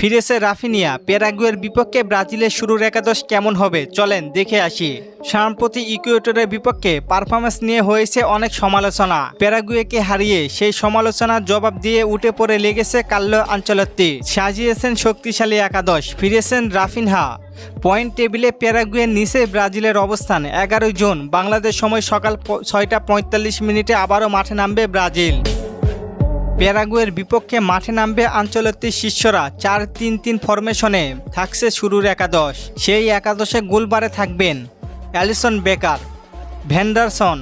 ফিরেছে রাফিনিয়া। প্যারাগুয়ের বিপক্ষে ব্রাজিলের শুরুর একাদশ কেমন হবে? চলেন দেখে আসি। সাম্প্রতি ইকুয়েটরের বিপক্ষে পারফরমেন্স নিয়ে হয়েছে অনেক সমালোচনা। প্যারাগুয়েকে হারিয়ে সেই সমালোচনার জবাব দিয়ে উঠে পড়ে লেগেছে কাল্লো আঞ্চলত্তি। সাজিয়েছেন শক্তিশালী একাদশ, ফিরেছেন রাফিনহা। পয়েন্ট টেবিলে প্যারাগুয়ের নিচে ব্রাজিলের অবস্থান, এগারোই জুন। বাংলাদেশ সময় সকাল ছয়টা পঁয়তাল্লিশ মিনিটে আবারও মাঠে নামবে ব্রাজিল। প্যারাগুয়ের বিপক্ষে মাঠে নামবে আঞ্চলিক শিষ্যরা চার তিন তিন ফরমেশনে। থাকছে শুরুর একাদশ। সেই একাদশে গোলবারে থাকবেন Alisson Becker Wenderson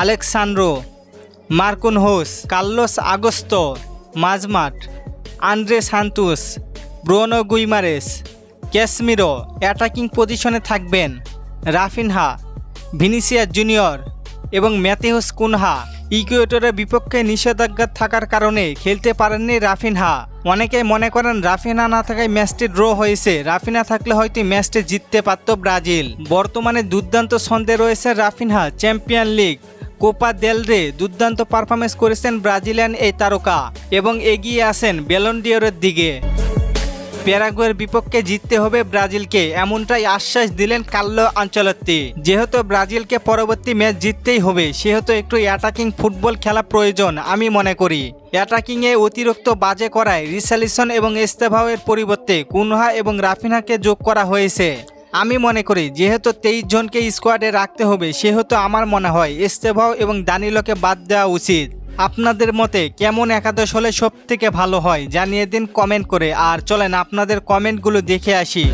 Alexsandro Marquinhos Jose Carlos Augusto মাজমাট Andre Santos, Bruno Guimaraes Casemiro attacking পজিশনে থাকবেন রাফিনহা ভিনিসিয়া জুনিয়র এবং ম্যাথিউস কুনহা। ইকুয়েটরের বিপক্ষে নিষেধাজ্ঞা থাকার কারণে খেলতে পারেননি রাফিনহা। অনেকেই মনে করেন রাফিনহা না থাকায় ম্যাচটি ড্র হয়েছে। রাফিনহা থাকলে হয়তো ম্যাচটি জিততে পারত ব্রাজিল। বর্তমানে দুর্দান্ত ছন্দে রয়েছে Raphinha champion league. Copa del Rey দুর্দান্ত পারফরমেন্স করেছেন ব্রাজিলিয়ান এই তারকা এবং এগিয়ে আছেন বেলন্ডিয়রের দিকে। প্যারাগুয়ের বিপক্ষে জিততে হবে ব্রাজিলকে। এমনটাই আশ্বাস দিলেন কাল্লো আঞ্চলত্তি। যেহেতু ব্রাজিলকে পরবর্তী ম্যাচ জিততেই হবে, সেহেতু একটু অ্যাটাকিং ফুটবল খেলা প্রয়োজন, আমি মনে করি। অ্যাটাকিংয়ে অতিরিক্ত বাজে করায় রিসালিসন এবং এস্তেভাওয়ের পরিবর্তে কুনহা এবং রাফিনাকে যোগ করা হয়েছে। আমি মনে করি, যেহেতু তেইশ জনকে স্কোয়াডে রাখতে হবে, সেহেতু আমার মনে হয় এস্তেভাও এবং দানিলোকে বাদ দেওয়া উচিত। আপনাদের মতে কেমন একাদশ হলে সব থেকে ভালো হয়? জানিয়ে দিন কমেন্ট করে। আর চলেন আপনাদের কমেন্টগুলো দেখে আসি।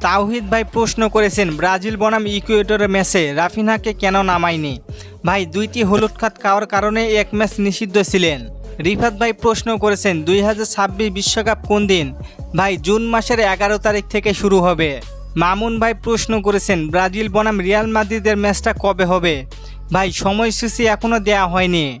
তাওহিদ ভাই প্রশ্ন করেছেন, ব্রাজিল বনাম ইকুয়েটরের ম্যাচে রাফিনাকে কেন নামায়নি? ভাই, দুইটি হলুদ খাত খাওয়ার কারণে এক ম্যাচ নিষিদ্ধ ছিলেন। রিফাত ভাই প্রশ্ন করেছেন, দুই হাজার বিশ্বকাপ কোন দিন? ভাই, জুন মাসের এগারো তারিখ থেকে শুরু হবে। মামুন ভাই প্রশ্ন করেছেন, ব্রাজিল বনাম রিয়াল মাদ্রিদের ম্যাচটা কবে হবে? ভাই, সময়সূচি এখনও দেয়া হয়নি।